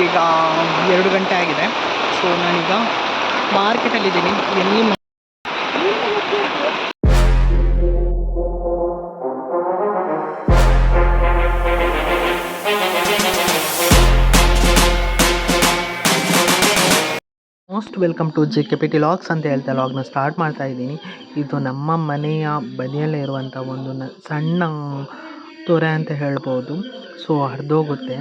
ಈಗೀಗ ಎರಡು ಗಂಟೆ ಆಗಿದೆ. ಸೊ ನಾನೀಗ ಮಾರ್ಕೆಟಲ್ಲಿದ್ದೀನಿ ಎಲ್ಲಿ most welcome to J K P T vlogs ಅಂತ ಹೇಳ್ತಾ ಲಾಗ್ನ ಸ್ಟಾರ್ಟ್ ಮಾಡ್ತಾ ಇದ್ದೀನಿ. ಇದು ನಮ್ಮ ಮನೆಯ ಬದಿಯಲ್ಲೇ ಇರುವಂಥ ಒಂದು ಸಣ್ಣ ತೊರೆ ಅಂತ ಹೇಳ್ಬೋದು. ಸೊ ಹರಿದೋಗುತ್ತೆ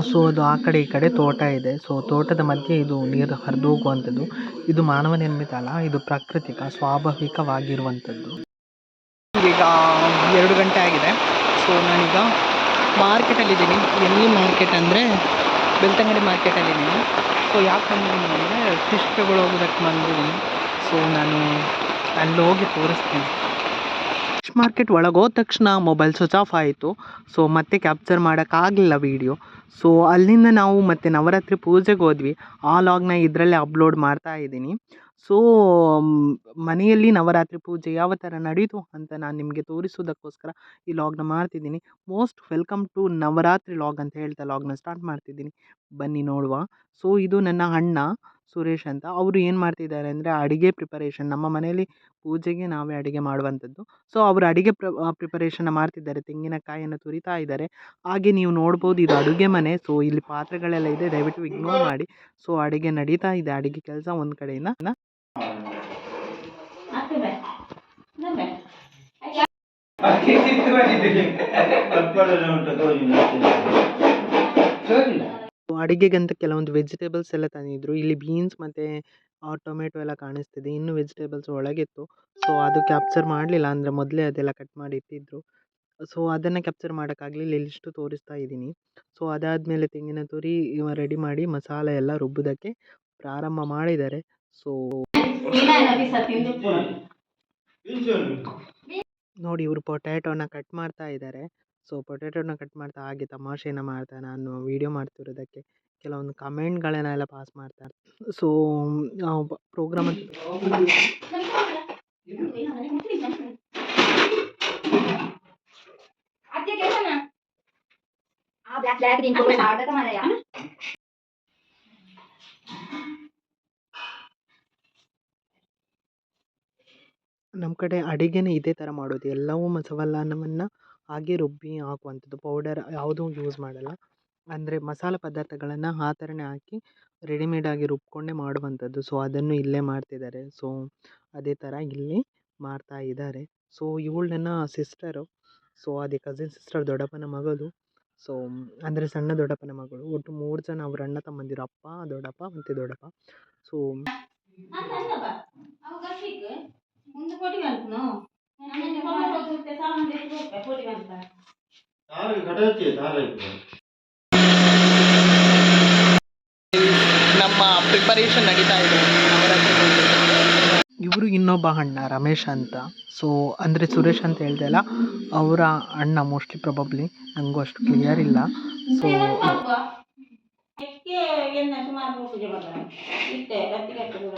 ಸೊ ಅದು ಆ ಕಡೆ ಈ ಕಡೆ ತೋಟ ಇದೆ. ಸೊ, ತೋಟದ ಮಧ್ಯೆ ಇದು ನೀರು ಹರಿದು ಹೋಗುವಂಥದ್ದು ಇದು ಮಾನವ ನಿರ್ಮಿತ ಅಲ್ಲ ಇದು ಪ್ರಾಕೃತಿಕ, ಸ್ವಾಭಾವಿಕವಾಗಿರುವಂಥದ್ದು. ಈಗ ಎರಡು ಗಂಟೆ ಆಗಿದೆ. ಸೊ, ನಾನೀಗ ಮಾರ್ಕೆಟಲ್ಲಿದ್ದೀನಿ. ಎಲ್ಲಿ ಮಾರ್ಕೆಟ್ ಅಂದರೆ ಬೆಳ್ತಂಗಡಿ ಮಾರ್ಕೆಟಲ್ಲಿದ್ದೀನಿ. ಸೊ, ಯಾಕೆ ಬಂದಿದ್ದೀನಿ ಅಂದರೆ ಫಿಶ್ ತಗೊಳ್ಳೋಗೋದಕ್ಕೆ ಬಂದಿದ್ದೀನಿ. ಸೊ, ನಾನು ಅಲ್ಲಿ ಹೋಗಿ ತೋರಿಸ್ತೀನಿ. ಮಾರ್ಕೆಟ್ ಒಳಗೆ ಹೋದ ತಕ್ಷಣ ಮೊಬೈಲ್ ಸ್ವಿಚ್ ಆಫ್ ಆಯಿತು. ಸೊ ಮತ್ತೆ ಕ್ಯಾಪ್ಚರ್ ಮಾಡೋಕ್ಕಾಗಲಿಲ್ಲ ವೀಡಿಯೋ ಸೊ ಅಲ್ಲಿಂದ ನಾವು ಮತ್ತೆ ನವರಾತ್ರಿ ಪೂಜೆಗೆ ಹೋದ್ವಿ. ಆ ಲಾಗ್ನ ಇದರಲ್ಲೇ ಅಪ್ಲೋಡ್ ಮಾಡ್ತಾ ಇದ್ದೀನಿ. ಸೊ ಮನೆಯಲ್ಲಿ ನವರಾತ್ರಿ ಪೂಜೆ ಯಾವ ಥರ ನಡೀತು ಅಂತ ನಾನು ನಿಮಗೆ ತೋರಿಸೋದಕ್ಕೋಸ್ಕರ ಈ ಲಾಗ್ನ ಮಾಡ್ತಿದ್ದೀನಿ. Most welcome to Navaratri vlog ಅಂತ ಹೇಳ್ತಾ ಲಾಗ್ನ ಸ್ಟಾರ್ಟ್ ಮಾಡ್ತಿದ್ದೀನಿ. ಬನ್ನಿ ನೋಡುವ. ಸೊ ಇದು ನನ್ನ ಅಣ್ಣ. ಸುರೇಶ್ ಅಂತ ಅವರು ಏನು ಮಾಡ್ತಿದ್ದಾರೆ ಅಂದರೆ ಅಡುಗೆ ಪ್ರಿಪರೇಷನ್ ನಮ್ಮ ಮನೆಯಲ್ಲಿ ಪೂಜೆಗೆ ನಾವೇ ಅಡುಗೆ ಮಾಡುವಂಥದ್ದು. ಸೊ ಅವರು ಅಡುಗೆ ಪ್ರ ಪ್ರಿಪರೇಷನ್ನ ಮಾಡ್ತಿದ್ದಾರೆ. ತೆಂಗಿನಕಾಯಿಯನ್ನು ತುರಿತಾ ಇದ್ದಾರೆ. ಹಾಗೆ ನೀವು ನೋಡ್ಬೋದು ಇದು ಅಡುಗೆ ಮನೆ. ಸೊ ಇಲ್ಲಿ ಪಾತ್ರೆಗಳೆಲ್ಲ ಇದೆ. ದಯವಿಟ್ಟು ಇಗ್ನೋರ್ ಮಾಡಿ. ಸೊ ಅಡುಗೆ ನಡೀತಾ ಇದೆ. ಅಡುಗೆ ಕೆಲಸ ಒಂದು ಕಡೆಯಿಂದ. ಅಡಿಗೆಗಂತ ಕೆಲವೊಂದು ವೆಜಿಟೇಬಲ್ಸ್ ಎಲ್ಲ ತಂದಿದ್ದರು ಇಲ್ಲಿ ಬೀನ್ಸ್ ಮತ್ತು ಟೊಮೆಟೊ ಎಲ್ಲ ಕಾಣಿಸ್ತಿದೆ. ಇನ್ನು ವೆಜಿಟೇಬಲ್ಸ್ ಒಳಗಿತ್ತು. ಸೊ ಅದು ಕ್ಯಾಪ್ಚರ್ ಮಾಡಲಿಲ್ಲ. ಅಂದರೆ ಮೊದಲೇ ಅದೆಲ್ಲ ಕಟ್ ಮಾಡಿ ಇಟ್ಟಿದ್ರು. ಸೊ ಅದನ್ನು ಕ್ಯಾಪ್ಚರ್ ಮಾಡೋಕ್ಕಾಗಲಿಲ್ಲ. ಇಲ್ಲಿಷ್ಟು ತೋರಿಸ್ತಾ ಇದ್ದೀನಿ. ಸೊ ಅದಾದಮೇಲೆ ತೆಂಗಿನ ತುರಿ ರೆಡಿ ಮಾಡಿ ಮಸಾಲೆ ಎಲ್ಲ ರುಬ್ಬೋದಕ್ಕೆ ಪ್ರಾರಂಭ ಮಾಡಿದ್ದಾರೆ. ಸೊ ನೋಡಿ ಇವರು ಪೊಟ್ಯಾಟೋನ ಕಟ್ ಮಾಡ್ತಾ ಇದ್ದಾರೆ. ಸೊ ಪೊಟ್ಯಾಟೋನ ಕಟ್ ಮಾಡ್ತಾ ಹಾಗೆ ತಮಾಷೆನ ಮಾಡ್ತಾ ನಾನು ವೀಡಿಯೋ ಮಾಡ್ತಿರೋದಕ್ಕೆ ಕೆಲವೊಂದು ಕಮೆಂಟ್ಗಳನ್ನೆಲ್ಲ ಪಾಸ್ ಮಾಡ್ತಾರೆ. ಸೊ ಪ್ರೋಗ್ರಾಮ್ ನಮ್ಮ ಕಡೆ ಅಡಿಗೆನೇ ಇದೇ ಥರ ಮಾಡೋದು. ಎಲ್ಲವೂ ಮಸವಲ್ಲನವನ್ನು ಹಾಗೆ ರುಬ್ಬಿ ಹಾಕುವಂಥದ್ದು. ಪೌಡರ್ ಯಾವುದೂ ಯೂಸ್ ಮಾಡಲ್ಲ. ಅಂದರೆ ಮಸಾಲೆ ಪದಾರ್ಥಗಳನ್ನು ಆ ಥರನೇ ಹಾಕಿ ರೆಡಿಮೇಡಾಗಿ ರುಬ್ಕೊಂಡೇ ಮಾಡುವಂಥದ್ದು. ಸೊ, ಅದನ್ನು ಇಲ್ಲೇ ಮಾಡ್ತಿದ್ದಾರೆ. ಸೊ, ಅದೇ ಥರ ಇಲ್ಲಿ ಮಾಡ್ತಾ ಇದ್ದಾರೆ. ಸೊ, ಇವಳು ನನ್ನ ಸಿಸ್ಟರು. ಸೊ, ಅದೇ ಕಸಿನ್ ಸಿಸ್ಟರ್ ದೊಡ್ಡಪ್ಪನ ಮಗಳು. ಸೊ, ಅಂದರೆ ಸಣ್ಣ ದೊಡ್ಡಪ್ಪನ ಮಗಳು. ಒಟ್ಟು ಮೂರು ಜನ ಅವ್ರ ಅಣ್ಣ ತಮ್ಮಂದಿರು. ಅಪ್ಪ, ದೊಡ್ಡಪ್ಪ, ಮತ್ತು ದೊಡ್ಡಪ್ಪ. ಸೊ ಮುಂದೆ ಕೊಡಿ ಬಂತು ಕೊಡಿ ಬಂತ ನಮ್ಮ ಪ್ರಿಪರೇಷನ್ ನಡೀತಾ ಇದೆ. ಇವರು ಇನ್ನೊಬ್ಬ ಅಣ್ಣ ರಮೇಶ್ ಅಂತ. ಸೊ ಅಂದರೆ ಸುರೇಶ್ ಅಂತ ಹೇಳ್ದೆ ಅಲ್ಲ ಅವರ ಅಣ್ಣ ಮೋಸ್ಟ್ಲಿ ಪ್ರಾಬಬ್ಲಿ ನನಗೂ ಅಷ್ಟು ಕ್ಲಿಯರ್ ಇಲ್ಲ. ಸೊ ಎಕ್ಕೆ ಎನ್ನ ಸುಮಾರು ಮೂರು ಪೂಜೆ ಮಾಡ್ತಾರೆ ಇಟ್ಟೆ ಕತ್ತಿ ಕಟ್ಟಿ ಕೂಡ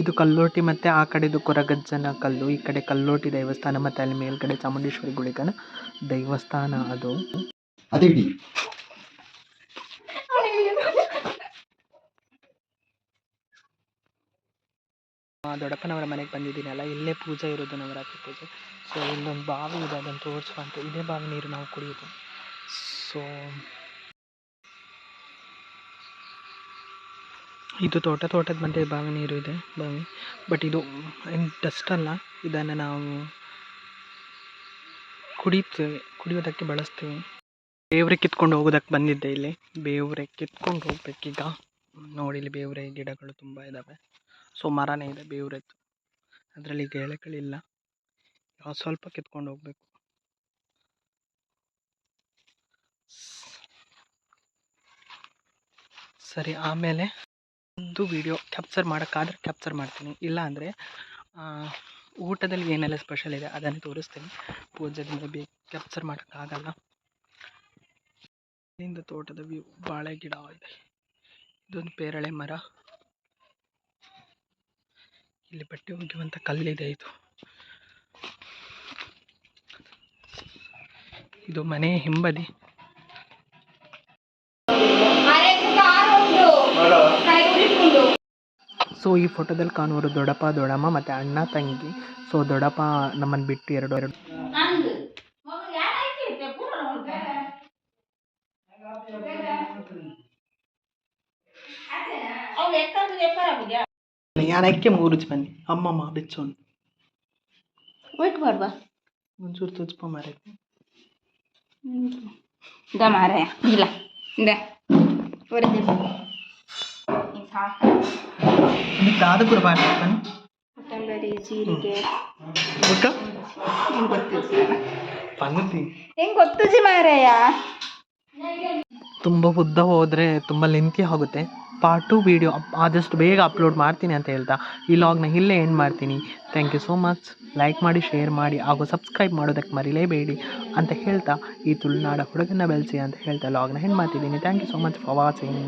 ಇದು ಕಲ್ಲೋಟಿ ಮತ್ತು ಆ ಕಡೆದು ಕೊರಗಜ್ಜನ ಕಲ್ಲು ಈ ಕಡೆ ಕಲ್ಲೋಟಿ ದೇವಸ್ಥಾನ ಮತ್ತು ಅಲ್ಲಿ ಮೇಲ್ಗಡೆ ಚಾಮುಂಡೇಶ್ವರಿ ಗುಳಿಗನ ದೇವಸ್ಥಾನ ಅದು. ದೊಡ್ಡಪ್ಪನವರ ಮನೆಗೆ ಬಂದಿದ್ದೀನಲ್ಲ ಇಲ್ಲೇ ಪೂಜೆ ಇರೋದು ನವರಾತ್ರಿ ಪೂಜೆ. ಸೊ ಇಲ್ಲೊಂದು ಬಾವಿ ಇದೆ ಅದನ್ನು ತೋರಿಸುವಂತೆ ಇದೇ ಬಾವಿ ನೀರು ನಾವು ಕುಡಿಯೋದು. ಸೊ ಇದು ತೋಟ, ತೋಟದ ಮಧ್ಯೆ ಬಾವಿ ನೀರು ಇದೆ ಬಾವಿ ಬಟ್ ಇದು ಏನು ಡಸ್ಟ್ ಅಲ್ಲ, ಇದನ್ನು ನಾವು ಕುಡಿತೇವೆ ಕುಡಿಯೋದಕ್ಕೆ ಬಳಸ್ತೀವಿ. ಬೇವ್ರೆ ಕಿತ್ಕೊಂಡು ಹೋಗೋದಕ್ಕೆ ಬಂದಿದ್ದೆ ಇಲ್ಲಿ. ಬೇವ್ರೆ ಕಿತ್ಕೊಂಡು ಹೋಗ್ಬೇಕೀಗ ನೋಡಿ, ಇಲ್ಲಿ ಬೇವ್ರೆ ಗಿಡಗಳು ತುಂಬ ಇದ್ದಾವೆ ಸೊ, ಮರನೇ ಇದೆ ಬೇವ್ರದ್ದು. ಅದರಲ್ಲಿ ಗೆಳೆಗಳಿಲ್ಲ ಸ್ವಲ್ಪ ಕಿತ್ಕೊಂಡು ಹೋಗ್ಬೇಕು. ಸರಿ, ಆಮೇಲೆ ಫುಡ್ದು ವಿಡಿಯೋ ಕ್ಯಾಪ್ಚರ್ ಮಾಡೋಕ್ಕಾದ್ರೆ ಕ್ಯಾಪ್ಚರ್ ಮಾಡ್ತೀನಿ. ಇಲ್ಲ ಅಂದರೆ ಊಟದಲ್ಲಿ ಏನೆಲ್ಲ ಸ್ಪೆಷಲ್ ಇದೆ ಅದನ್ನು ತೋರಿಸ್ತೀನಿ. ಪೂಜೆದಿಂದ ಬೇ ಕ್ಯಾಪ್ಚರ್ ಮಾಡೋಕ್ಕಾಗಲ್ಲ. ಇಲ್ಲಿಂದ ತೋಟದ ವ್ಯೂ ಬಾಳೆ ಗಿಡ ಇದೆ. ಇದೊಂದು ಪೇರಳೆ ಮರ. ಇಲ್ಲಿ ಬಟ್ಟೆ ಒಗೆಯುವಂಥ ಕಲ್ಲಿದೆ ಇದು. ಇದು ಮನೆಯ ಹಿಂಬದಿ. ಸೊ ಈ ಫೋಟೋದಲ್ಲಿ ಕಾಣುವರು ದೊಡ್ಡಪ್ಪ ದೊಡ್ಡಮ್ಮ ಮತ್ತು ಅಣ್ಣ ತಂಗಿ. ಸೊ ದೊಡ್ಡಪ್ಪ ನಮ್ಮನ್ನು ಬಿಟ್ಟು ಎರಡು ಎರಡು. ನಂದು. ಮಗು ಯಾರಾಯ್ತು ಇತ್ತೆ ಪೂರ ನೋಡ್ದೆ ಅವು ಎಕ್ಕಂದು ಎಪ್ಪರ ಬುದ್ಯ ಯಾನಕ್ಕೆ ಮೂರು ಬನ್ನಿ. ಅಮ್ಮಮ್ಮ ಬಿಚ್ಚೋನು. ಒಟ್ಟು ಬರ್ಬಾ ಒಂಚೂರು ತುಜ್ಪ ಮಾರೈತಿ ಇದ ಮಾರಾಯ ಇಲ್ಲ. ಇದ. ಅದು ಕೂಡ ಕೊತ್ತಂಬರಿ ಜೀರಿಗೆ. ಹೆಂಗ್ ಗೊತ್ತುಜಿ ಮಾರಯ್ಯ ತುಂಬ ಉದ್ದ ಹೋದರೆ ತುಂಬ ಲೆಂತಿ ಹೋಗುತ್ತೆ. ಪಾರ್ಟ್ ಟು ವೀಡಿಯೋ ಆದಷ್ಟು ಬೇಗ ಅಪ್ಲೋಡ್ ಮಾಡ್ತೀನಿ ಅಂತ ಹೇಳ್ತಾ. ಈ ಲಾಗ್ನ ಇಲ್ಲೇ ಏನು ಮಾಡ್ತೀನಿ. Thank you so much like ಮಾಡಿ ಶೇರ್ ಮಾಡಿ ಹಾಗೂ ಸಬ್ಸ್ಕ್ರೈಬ್ ಮಾಡೋದಕ್ಕೆ ಮರಿಲೇಬೇಡಿ ಅಂತ ಹೇಳ್ತಾ. ಈ ತುಳುನಾಡ ಹುಡುಗನ ಬೆಳೆಸಿ ಅಂತ ಹೇಳ್ತಾ ಲಾಗ್ನ ಹೆಣ್ಣು ಮಾಡ್ತಿದ್ದೀನಿ. Thank you so much for watching